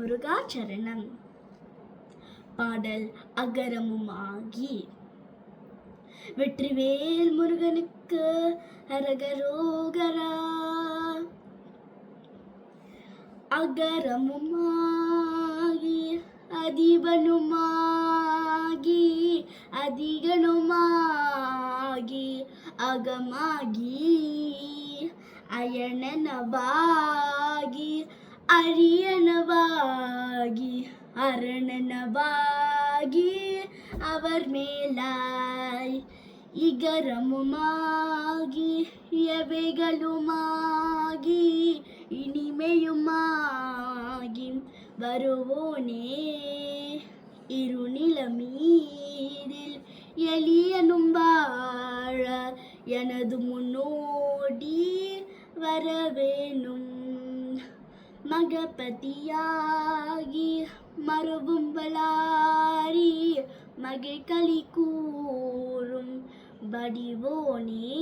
முருகாச்சரணம் பாடல் அகரமுமாகி. வெற்றிவேல் முருகனுக்கு அரகரோகரா. அகரமுமாகி அதிபனுமாகி அதிகனுமாகி அகமாகி அயனனவாகி அரியனவாகி அரணனவாகி அவர் மேலாய் இகரமுமாகி எவைகளுமாகி இனிமையுமாகி. வருவோனே இருநிலமீதில் எளியனும் வாழ எனது முன்னோடி வரவேணும். மகபதியாகி மறுவும் வளாரி மகிழ்களி கூறும் வடிவோனே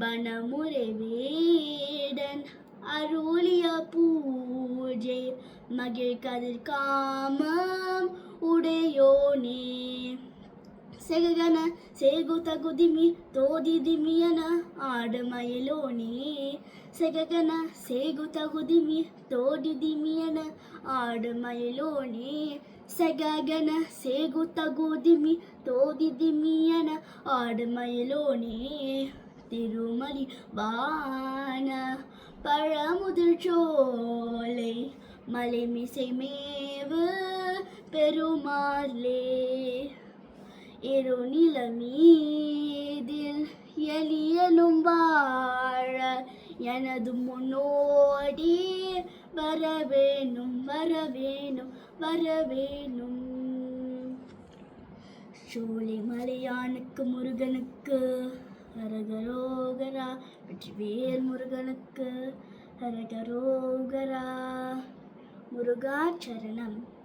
வனமுறைவேடன் அருளிய பூஜை மகிழ் கதிர் காமம் உடையோனே. செககன சேகு தகுதிமி தோதிதிமியன ஆடுமயிலோனே செககன சேகு தகுதிமி தோடிதிமியன ஆடுமயிலோனே செககன சேகு தகுதிமி தோதிதிமியன ஆடுமயிலோனே திருமலி வான பழமுதிர் சோலை மலைமிசை மேவு பெருமாளே இருநிலமீதில் எனது முன்னோடி வரவேணும் வரவேணும் வரவேணும். சோலை மலையானுக்கு முருகனுக்கு ஹரகரோகரா வெற்றிவேல் முருகனுக்கு ஹரகரோகரா முருகாச்சரணம்